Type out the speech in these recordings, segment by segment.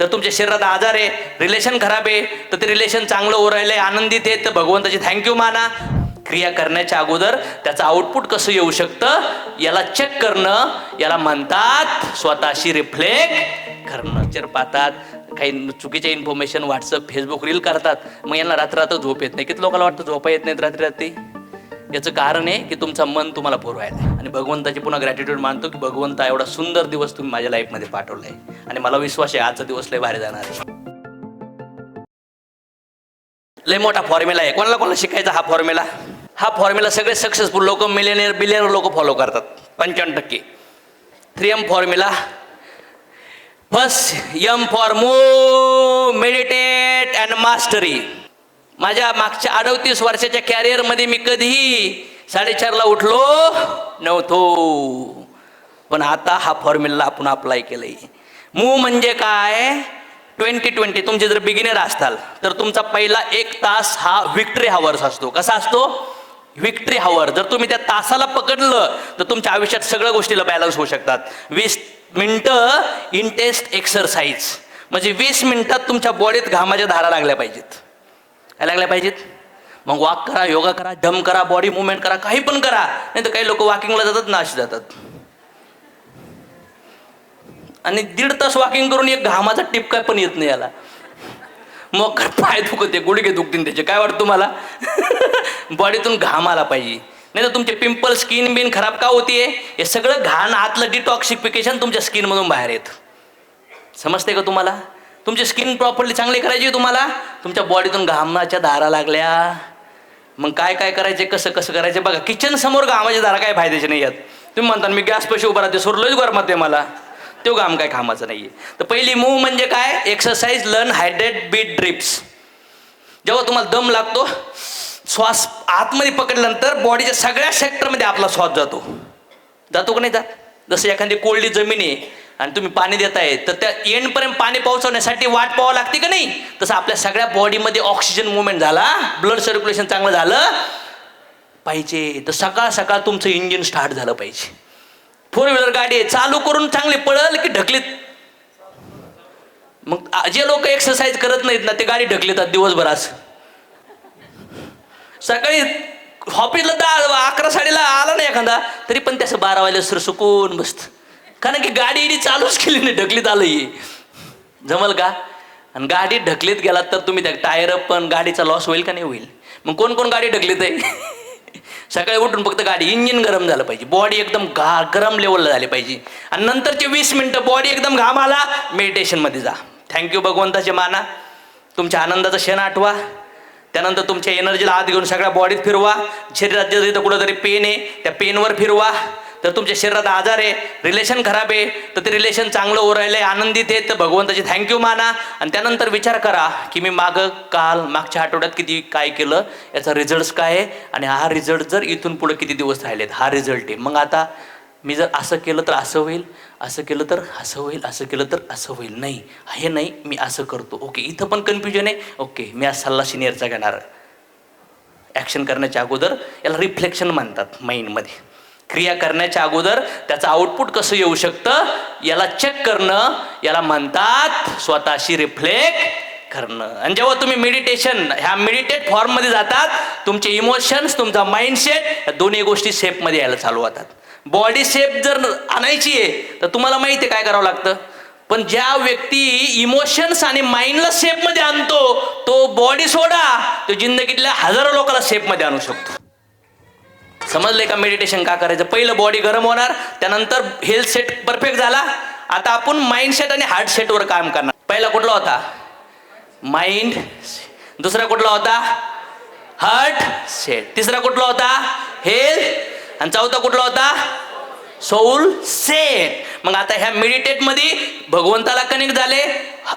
तर तुमच्या शरीरात आजार आहे रिलेशन खराब आहे तर ते रिलेशन चांगलं ओरायलंय आनंदित आहे तर भगवंताची थँक्यू माना. क्रिया करण्याच्या अगोदर त्याचं आउटपुट कसं येऊ शकतं याला चेक करणं याला म्हणतात स्वतःशी रिफ्लेक्ट करणं. जर पाहतात काही चुकीचे इन्फॉर्मेशन व्हॉट्सअप फेसबुक रील करतात मग यांना रात्र रात्र झोप येत नाही. किती लोकांना वाटतं झोपा येत नाहीत रात्री रात्री? याचं कारण आहे की तुमचं मन तुम्हाला पुरवायला आणि भगवंताची पुन्हा ग्रॅटिट्यूड मानतो की भगवंता एवढा सुंदर दिवस तुम्ही माझ्या लाईफमध्ये पाठवलाय. आणि मला विश्वास आहे आजचा दिवस लय भारी जाणार आहे. लय मोठा फॉर्म्युला आहे. कोणाला कोणाला शिकायचा हा फॉर्म्युला हा फॉर्म्युला सगळे सक्सेसफुल लोक मिलेनियर बिलियनर लोक फॉलो करतात. पंच्याण्णव टक्के. Three M formula first M for move meditate and mastery माझ्या मागच्या अडतीस वर्षाच्या कॅरियरमध्ये मी कधीही साडेचारला उठलो नव्हतो. पण आता हा फॉर्म्युला आपण अप्लाय केलंय. मू म्हणजे काय? ट्वेंटी ट्वेंटी तुमचे जर बिगिनर असताल तर तुमचा पहिला एक तास हा विक्ट्री हावर्स असतो. कसा असतो? विक्ट्री हावर जर तुम्ही त्या तासाला पकडलं तर तुमच्या आयुष्यात सगळ्या गोष्टीला बॅलन्स होऊ शकतात. वीस मिनटं इंटेस्ट एक्सरसाइज म्हणजे वीस मिनिटात तुमच्या बॉडीत घामाच्या धारा लागल्या पाहिजेत. काय लागल्या पाहिजेत. मग वॉक करा योगा करा डम करा बॉडी मुवमेंट करा काही पण करा. नाही तर काही लोक वॉकिंगला जातात ना अशी जातात. आणि दीड तास वॉकिंग करून एक घामाचा टिपका पण येत नाही याला. मग पाय दुखते गुडघे दुखतील त्याचे. काय वाटतं तुम्हाला? बॉडीतून घाम आला पाहिजे. नाही तर तुमचे पिंपल स्किन बिन खराब का होतीये? हे सगळं घाण आतलं डिटॉक्सिफिकेशन तुमच्या स्किनमधून बाहेर येत. समजते का तुम्हाला? तुमची स्किन प्रॉपरली चांगली करायची आहे तुम्हाला? तुमच्या बॉडीतून घामाच्या धारा लागल्या. मग काय काय करायचे कसं कसं करायचे? बघा किचन समोर घामाच्या धारा काय फायद्याचे नाही आहेत. तुम्ही म्हणता मी गॅस पैसे उभा राहते सोडलोच गरमात आहे मला. तो घाम काय घामाचं नाही आहे तर पहिली मूव म्हणजे काय? Exercise learn hydrate beat drips जेव्हा तुम्हाला दम लागतो श्वास आतमध्ये पकडल्यानंतर बॉडीच्या सगळ्या सेक्टरमध्ये आपला श्वास जातो. जातो का नाही जात? जसं एखादी कोरडी जमीन आहे आणि तुम्ही पाणी देताय तर त्या एंडपर्यंत पाणी पोहोचवण्यासाठी वाट पाहावं लागते का नाही? तसं आपल्या सगळ्या बॉडीमध्ये ऑक्सिजन मुवमेंट झाला ब्लड सर्क्युलेशन चांगलं झालं पाहिजे. तर सकाळ सकाळ तुमचं इंजिन स्टार्ट झालं पाहिजे. फोर व्हीलर गाडी आहे चालू करून चांगली पळल की ढकलीत? मग जे लोक एक्सरसाइज करत नाहीत ना ते गाडी ढकलतात दिवसभर आज. सकाळी ऑफिसला दहा अकरा साडीला आला ना एखादा तरी पण त्याचं बारा वाजल्या सर सुकून बसतं. कारण की गाडी चालूच केली नाही ढकलीत आलं ही. जमल का? आणि गाडी ढकलीत गेलात तर तुम्ही त्या टायर पण गाडीचा लॉस होईल का नाही होईल? मग कोण कोण गाडी ढकलीत आहे? सकाळी उठून फक्त गाडी इंजिन गरम झालं पाहिजे. बॉडी एकदम गा गरम लेवलला झाली पाहिजे. आणि नंतरचे वीस मिनटं बॉडी एकदम घाम आला मेडिटेशनमध्ये जा. थँक्यू भगवंताचे माना. तुमच्या आनंदाचा क्षण आठवा. त्यानंतर तुमच्या एनर्जीला आत घेऊन सगळ्या बॉडीत फिरवा. शरीरात जर कुठंतरी पेन आहे त्या पेनवर फिरवा. तर तुमच्या शरीरात आजार आहे रिलेशन खराब आहे तर ते रिलेशन चांगलं ओरायलंय आनंदित आहे तर भगवंताची थँक्यू माना. आणि त्यानंतर विचार करा की मी मागं काल मागच्या आठवड्यात किती काय केलं याचा रिझल्ट काय आहे? आणि हा रिझल्ट जर इथून पुढे किती दिवस राहिलेत हा रिझल्ट आहे. मग आता मी जर असं केलं तर असं होईल असं केलं तर असं होईल असं केलं तर असं होईल. नाही हे नाही मी असं करतो. ओके इथं पण कन्फ्युजन आहे. ओके मी आज सल्ला सिनियरचा घेणार. ॲक्शन करण्याच्या अगोदर याला रिफ्लेक्शन म्हणतात माइंडमध्ये क्रिया करण्याच्या अगोदर त्याचं आउटपुट कसं येऊ शकतं याला चेक करणं याला म्हणतात स्वतःशी रिफ्लेक्ट करणं. आणि जेव्हा तुम्ही मेडिटेशन ह्या मेडिटेट फॉर्ममध्ये जातात तुमचे इमोशन्स तुमचा माइंडसेट या दोन्ही गोष्टी शेपमध्ये यायला चालू होतात. बॉडी शेप जर आणायची आहे तर तुम्हाला माहिती आहे काय करावं लागतं? पण ज्या व्यक्ती इमोशन्स आणि माइंडला शेपमध्ये आणतो तो बॉडी सोडा तो जिंदगीतल्या हजारो लोकांना शेपमध्ये आणू शकतो. समजले का मेडिटेशन का करायचं? पहिलं बॉडी गरम होणार त्यानंतर हेल्थ सेट परफेक्ट झाला. आता आपण माइंड सेट आणि हार्ट सेटवर काम करणार. पहिला कुठला होता? माइंड दुसरा कुठला होता? हार्ट सेट तिसरा कुठला होता? हेल्थ आणि चौथा कुठला होता? सोल सेट मग आता ह्या मेडिटेटमध्ये भगवंताला कनेक्ट झाले.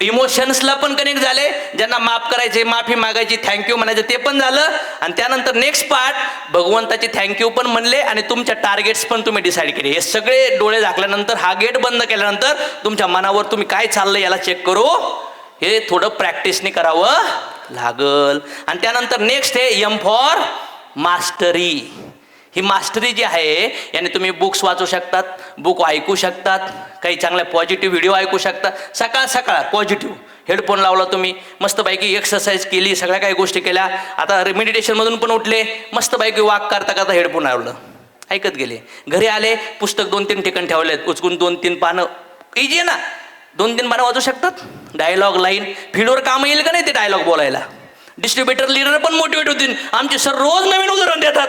इमोशन्सला पण कनेक्ट झाले. ज्यांना माफ करायचे माफी मागायची थँक्यू म्हणायचं ते पण झालं. आणि त्यानंतर नेक्स्ट पार्ट भगवंताचे थँक्यू पण म्हणले आणि तुमच्या टार्गेट्स पण तुम्ही डिसाईड केले. हे सगळे डोळे झाकल्यानंतर हा गेट बंद केल्यानंतर तुमच्या मनावर तुम्ही काय चाललंय याला चेक करू. हे थोडं प्रॅक्टिसने करावं लागल. आणि त्यानंतर नेक्स्ट हे एम फॉर मास्टरी ही मास्टरी जी आहे याने तुम्ही बुक्स वाचू शकतात बुक ऐकू शकतात काही चांगल्या पॉझिटिव्ह व्हिडिओ ऐकू शकतात. सकाळ सकाळ पॉझिटिव्ह हेडफोन लावला तुम्ही मस्तपैकी एक्सरसाइज केली सगळ्या काही गोष्टी केल्या. आता मेडिटेशनमधून पण उठले मस्तपैकी वाक करता करता हेडफोन लावलं. ऐकत गेले. घरी आले पुस्तक दोन तीन ठिकाण ठेवलेत उचकून दोन तीन पानं. इजी आहे ना? दोन तीन पानं वाचू शकतात? डायलॉग लाईन फीडवर काम येईल का नाही ते डायलॉग बोलायला? डिस्ट्रीब्युटर लिडर पण मोटिवेट होतील. आमचे सर रोज नवीन उदाहरण देतात.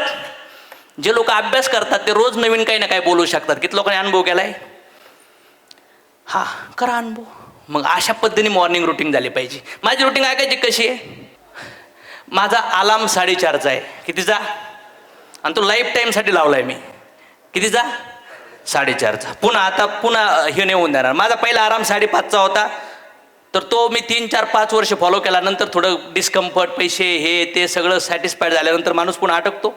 जे लोक अभ्यास करतात ते रोज नवीन काही ना काही बोलू शकतात. किती लोकांनी अनुभव केलाय? हा करा अनुभव. मग अशा पद्धतीने मॉर्निंग रुटीन झाली पाहिजे. माझी रुटीन ऐकायची कशी आहे? माझा अलार्म साडेचारचा आहे. कितीचा आणि तो लाईफ टाईमसाठी लावलाय मी. कितीचा साडेचारचा. पुन्हा आता पुन्हा हे नाही होऊन देणार माझा पहिला आराम साडेपाचचा होता. तर तो मी तीन चार पाच वर्ष फॉलो केला. नंतर थोडं डिस्कम्फर्ट पैसे हे ते सगळं सॅटिस्फाईड झाल्यानंतर माणूस पुन्हा अटकतो.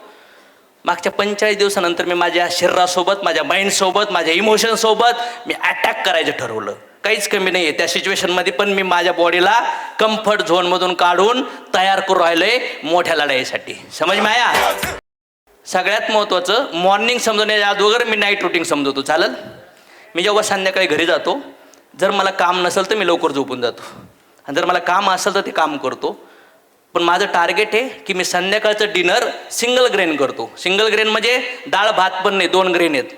मागच्या पंचेचाळीस दिवसानंतर मी माझ्या शरीरासोबत माझ्या माइंडसोबत माझ्या इमोशनसोबत मी अटॅक करायचं ठरवलं. काहीच कमी नाही आहे त्या सिच्युएशनमध्ये पण मी माझ्या बॉडीला कम्फर्ट झोनमधून काढून तयार करून राहिलोय मोठ्या लढाईसाठी. समज माया? सगळ्यात महत्त्वाचं मॉर्निंग समजण्याच्या अगोदर मी नाईट रुटीन समजवतो. चालेल? मी जेव्हा संध्याकाळी घरी जातो जर मला काम नसेल तर मी लवकर झोपून जातो. आणि जर मला काम असेल तर ते काम करतो. पण माझं टार्गेट आहे की मी संध्याकाळचं डिनर सिंगल ग्रेन करतो. सिंगल ग्रेन म्हणजे डाळ भात पण नाही दोन ग्रेन आहेत.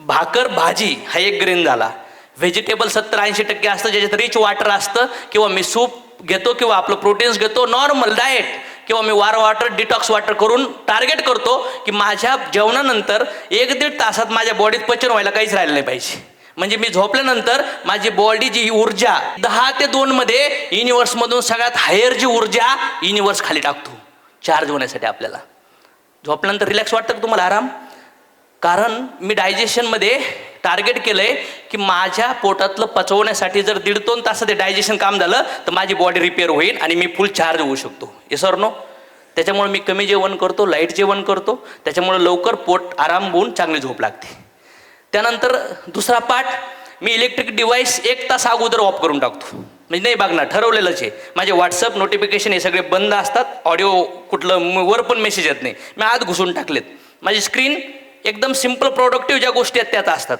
भाकर भाजी हा एक ग्रेन झाला. व्हेजिटेबल सत्तर ऐंशी टक्के असतं ज्याच्यात रिच वॉटर असतं किंवा मी सूप घेतो किंवा आपलं प्रोटीन्स घेतो नॉर्मल डाएट किंवा मी वार वॉटर डिटॉक्स वॉटर करून टार्गेट करतो की माझ्या जेवणानंतर एक दीड तासात माझ्या बॉडीत पचन व्हायला काहीच राहिलं नाही पाहिजे. म्हणजे मी झोपल्यानंतर माझी बॉडी जी ही ऊर्जा दहा ते दोन मध्ये युनिवर्समधून सगळ्यात हायर जी ऊर्जा युनिवर्स खाली टाकतो. चार्ज होण्यासाठी आपल्याला. झोपल्यानंतर रिलॅक्स वाटतं का तुम्हाला आराम? कारण मी डायजेशनमध्ये टार्गेट केलं आहे की माझ्या पोटातलं पचवण्यासाठी जर दीड दोन तासात ते डायजेशन काम झालं तर माझी बॉडी रिपेअर होईल आणि मी फुल चार्ज होऊ शकतो. हे सर नो त्याच्यामुळे मी कमी जेवण करतो लाइट जेवण करतो. त्याच्यामुळे लवकर पोट आराम होऊन चांगली झोप लागते. त्यानंतर दुसरा पार्ट मी इलेक्ट्रिक डिव्हाइस एक तास अगोदर ऑफ करून टाकतो. म्हणजे नाही बघणार ठरवलेलंच आहे. माझे व्हॉट्सअप नोटिफिकेशन हे सगळे बंद असतात ऑडिओ कुठलं वर पण मेसेज येत नाही. मी आत घुसून टाकलेत. माझी स्क्रीन एकदम सिंपल प्रोडक्टिव्ह ज्या गोष्टी आहेत त्यात असतात.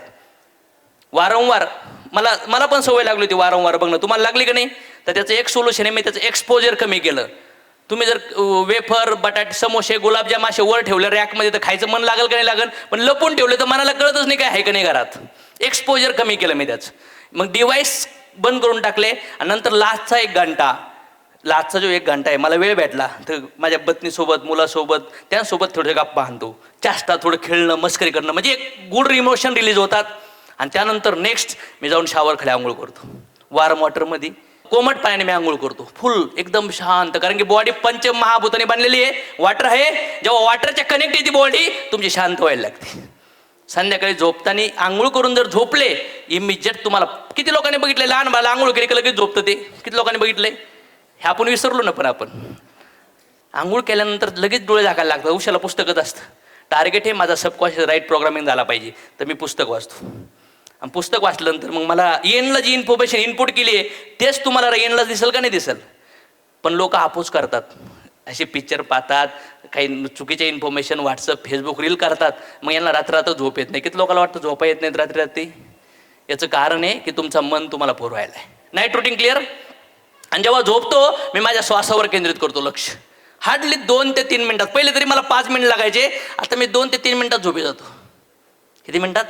वारंवार मला मला पण सवय लागली होती वारंवार बघणं. तुम्हाला लागली का नाही? तर त्याचं एक सोल्युशन आहे मी त्याचं एक्सपोजर कमी केलं. तुम्ही जर वेफर बटाटे समोसे गुलाबजाम असे वर ठेवले रॅकमध्ये तर खायचं मन लागेल का नाही लागेल? पण लपून ठेवले तर मनाला कळतच नाही काय आहे का नाही घरात. एक्सपोजर कमी केलं मी त्याचं. मग डिव्हाइस बंद करून टाकले आणि नंतर लास्टचा एक घंटा. लास्टचा जो एक घंटा आहे मला वेळ भेटला. तर माझ्या पत्नीसोबत मुलासोबत त्यांसोबत थोडे गप्पा आणतो चाष्टा थोडं खेळणं मस्करी करणं म्हणजे एक गुड इमोशन रिलीज होतात. आणि त्यानंतर नेक्स्ट मी जाऊन शावर खाली आंघोळ करतो. वारम वॉटरमध्ये कोमट पाण्याने मी आंघोळ करतो. फुल एकदम शांत. कारण की बॉडी पंच महाभूताने बनलेली आहे. वॉटर आहे. जेव्हा वॉटरच्या कनेक्ट येते बॉडी तुमची शांत व्हायला लागते. संध्याकाळी झोपताना आंघोळ करून जर झोपले इमिजिएट तुम्हाला किती लोकांनी बघितले लहान बाला आंघोळ केली की लगेच झोपतं ते? किती लोकांनी बघितले हे आपण विसरलो ना पण आपण. आंघोळ केल्यानंतर लगेच डोळे झाकायला लागतात. उशाला पुस्तकच असतं. टार्गेट हे माझा सबकॉन्शियस राईट प्रोग्रामिंग झाला पाहिजे. तर मी पुस्तक वाचतो. आणि पुस्तक वाचल्यानंतर मग मला येनला जी इन्फॉर्मेशन इनपुट केली आहे तेच तुम्हाला येनला दिसेल का नाही दिसेल? पण लोक आपूस करतात. असे पिक्चर पाहतात काही चुकीचे इन्फॉर्मेशन व्हॉट्सअप फेसबुक रील करतात. मग यांना रात्र रात्र झोप येत नाही. किती लोकांना वाटतं झोपा येत नाहीत रात्री रात्री याचं कारण आहे की तुमचं मन तुम्हाला पुरवायला आहे. नाईट रुटीन क्लिअर आणि जेव्हा झोपतो मी माझ्या श्वासावर केंद्रित करतो लक्ष. हार्डली दोन ते तीन मिनिटात. पहिले तरी मला पाच मिनिट लागायचे. आता मी दोन ते तीन मिनिटात झोपी जातो. किती मिनिटात?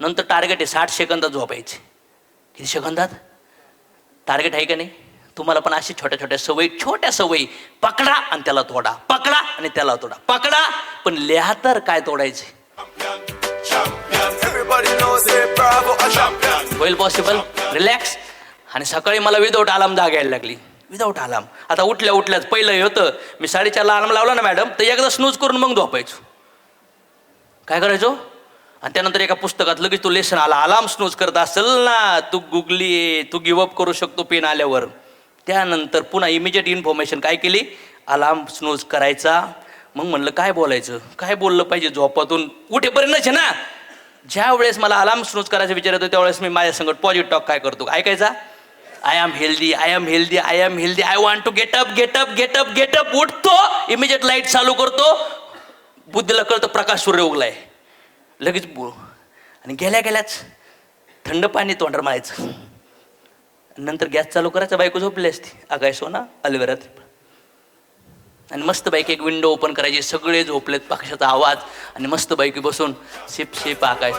नंतर टार्गेट आहे साठ सेकंदात झोपायचे. किती सेकंदात? टार्गेट आहे का नाही? तुम्हाला पण अशी छोट्या छोट्या सवयी छोट्या सवयी. पकडा आणि त्याला तोडा. पकडा आणि त्याला तोडा. पकडा पण लिहा तर काय तोडायचे. होईल पॉसिबल रिलॅक्स आणि सकाळी मला विदाऊट अलार्म जाग यायला लागली. विदाऊट अलार्म आता उठल्या उठल्याच पहिलं हे होतं मी साडेचारला अलार्म लावला ना मॅडम तर एकदा स्नूज करून मग झोपायचो. काय करायचो? आणि त्यानंतर एका पुस्तकात लगेच तो लेसन आला. अलार्म स्नोज करत असेल ना तू गुगली तू गिवअप करू शकतो पेन आल्यावर. त्यानंतर पुन्हा इमिजिएट इन्फॉर्मेशन काय केली? अलार्म स्नोज करायचा. मग म्हणलं काय बोलायचं? काय बोललं पाहिजे झोपातून? उठेपर्यंतच आहे ना. ज्या वेळेस मला अलार्म स्नोज करायचा विचार येतो त्यावेळेस मी माझ्या संगत पॉझिटिव्ह टॉक काय करतो? ऐकायचा? I am healthy I am healthy I am healthy I want to get up get up get up get up उठतो इमिजिएट लाइट चालू करतो. बुद्धीला कळतं प्रकाश सूर्य उगलाय. लगेच बो आणि गेल्या गेल्याच थंड पाणी तोंडावर मारायचं. नंतर गॅस चालू करायचा बायको झोपली असती. आगाय सोना अलवेरात. आणि मस्त बाईक एक विंडो ओपन करायची सगळे झोपलेत पक्षाचा आवाज. आणि मस्त बाईक बसून शिप शिप आकाश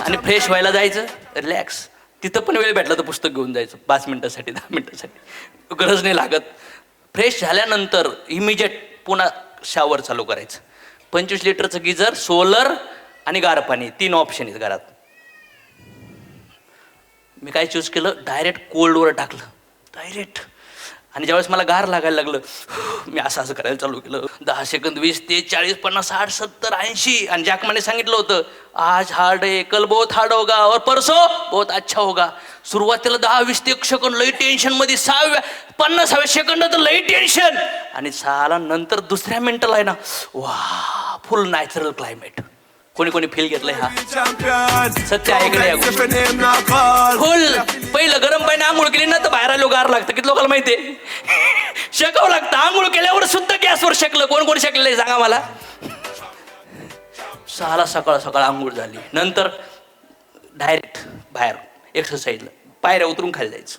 आणि फ्रेश व्हायला जायचं रिलॅक्स तिथं पण वेळ भेटला तर पुस्तक घेऊन जायचं. पाच मिनटासाठी दहा मिनटासाठी. गरज नाही लागत. फ्रेश झाल्यानंतर इमिजिएट पुन्हा शावर चालू करायचं. पंचवीस लिटरचं गिझर सोलर आणि गार पाणी तीन ऑप्शन आहेत घरात. मी काय चूज केलं? डायरेक्ट कोल्डवर टाकलं. डायरेक्ट आणि ज्यावेळेस मला गार लागायला लागलं मी असं असं करायला चालू केलं. दहा सेकंद वीस ते चाळीस पन्नास साठ सत्तर ऐंशी. आणि जॅकमाने सांगितलं होतं आज हार्ड आहे कल बहुत हार्ड होगा और परसो बहुत अच्छा होगा. सुरुवातीला दहा वीस ते एक सेकंद लई टेन्शनमध्ये सहाव्या पन्नासाव्या सेकंद तर लई टेन्शन आणि सहाला नंतर दुसऱ्या मिनटाला आहे ना वा फुल नॅचरल क्लायमेट कोणी कोणी फील घेतलंय हा. सत्य या गोष्टी? called. फुल. पहिलं गरम पाणी आंघोळ केली ना तर बाहेर आलो गार लागतं. किती लोकांना माहितीये? शेकावं लागतं. आंघोळ केल्यावर सुद्धा गॅसवर शेकलं. कोण कोण शेकलेलं आहे सांगा मला? सहाला सकाळ सकाळ आंघोळ झाली. नंतर डायरेक्ट बाहेर एक्सरसाइजला पायऱ्या उतरून खाली जायचं.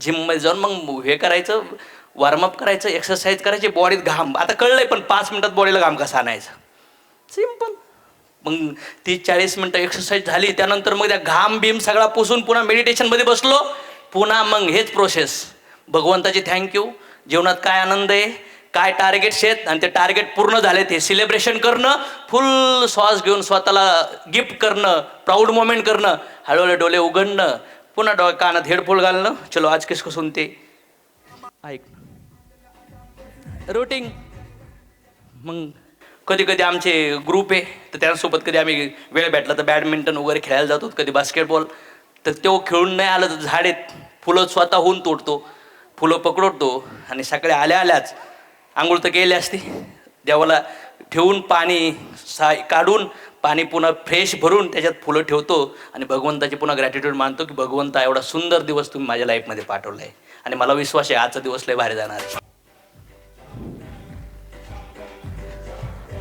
जिममध्ये जाऊन मग हे करायचं वॉर्मअप करायचं एक्सरसाइज करायची बॉडीत घाम. आता कळलंय पण पाच मिनिटात बॉडीला घाम कसा आणायचा? सिंपल मग ती चाळीस मिनटं एक्सरसाइज झाली त्यानंतर मग त्या घाम बीम सगळा पुसून पुन्हा मेडिटेशनमध्ये बसलो. पुन्हा मग हेच प्रोसेस भगवंताची थँक्यू जीवनात काय आनंद आहे? काय टार्गेट्स आहेत? आणि ते टार्गेट पूर्ण झालेत ते सेलिब्रेशन करणं फुल श्वास घेऊन स्वतःला गिफ्ट करणं प्राऊड मोमेंट करणं हळूहळू डोले उघडणं पुन्हा डो कानात हेडफोन घालणं. चलो आज किसको सुनते. ऐक. रुटीन मग कधी कधी आमचे ग्रुप आहे तर त्यांच्यासोबत कधी आम्ही वेळ भेटला तर बॅडमिंटन वगैरे खेळायला जातो कधी बास्केटबॉल तर तो खेळून नाही आलं तर झाडेत फुलं स्वतःहून तोडतो फुलं पकडतो आणि सकाळी आल्या आल्याच आंघोळ तर केली असती. देवाला ठेवून पाणी सा काढून पाणी पुन्हा फ्रेश भरून त्याच्यात फुलं ठेवतो आणि भगवंताची पुन्हा ग्रॅटिट्यूड मानतो की भगवंता एवढा सुंदर दिवस तुम्ही माझ्या लाईफमध्ये पाठवला आहे आणि मला विश्वास आहे आजचा दिवस लय भारी जाणार आहे.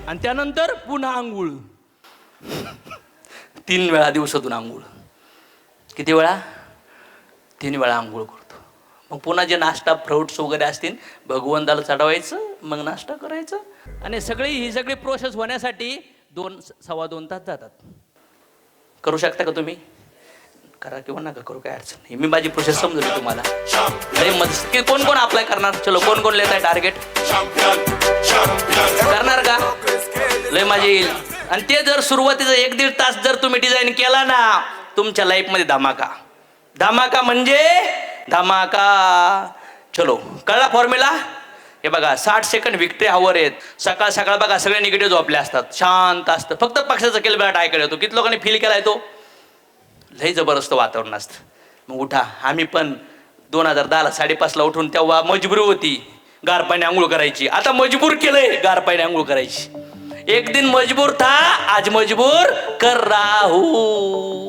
आणि त्यानंतर पुन्हा आंघोळ. तीन वेळा दिवसातून आंघोळ. किती वेळा? तीन वेळा आंघोळ करतो. मग पुन्हा जे नाश्ता फ्रुट्स वगैरे असतील भगवंताला चढवायचं मग नाश्ता करायचं. आणि सगळी ही सगळी प्रोसेस होण्यासाठी दोन सव्वा दोन तास जातात. करू शकता का तुम्ही? करा किंवा नका करू काय अडचण नाही. मी माझी प्रोसेस समजली तुम्हाला. अरे की कोण कोण अप्लाय करणार? चलो कोण कोण लेत आहे टार्गेट करणार का? लय मजा येईल. आणि ते जर सुरुवातीचा एक दीड तास जर तुम्ही डिझाईन केला ना तुमच्या लाईफमध्ये धमाका. धमाका म्हणजे धमाका. चलो कळला फॉर्म्युला हे बघा साठ सेकंड विक्ट्री हवर आहेत. सकाळ सकाळ बघा सगळे निगेटिव्ह झोपले असतात. शांत असतं. फक्त पक्षाचा केलबेळा ऐकायला येतो. किती लोकांनी फील केलाय तो? लई जबरदस्त वातावरण असतं. मग उठा. आम्ही पण दोन हजार दहाला साडेपाचला उठून तेव्हा मजबुरी होती. गार आंघोळ करायची. आता मजबूर केलंय गार आंघोळ करायची. एक दिन मजबूर था आज मजबूर कर रहा। हूं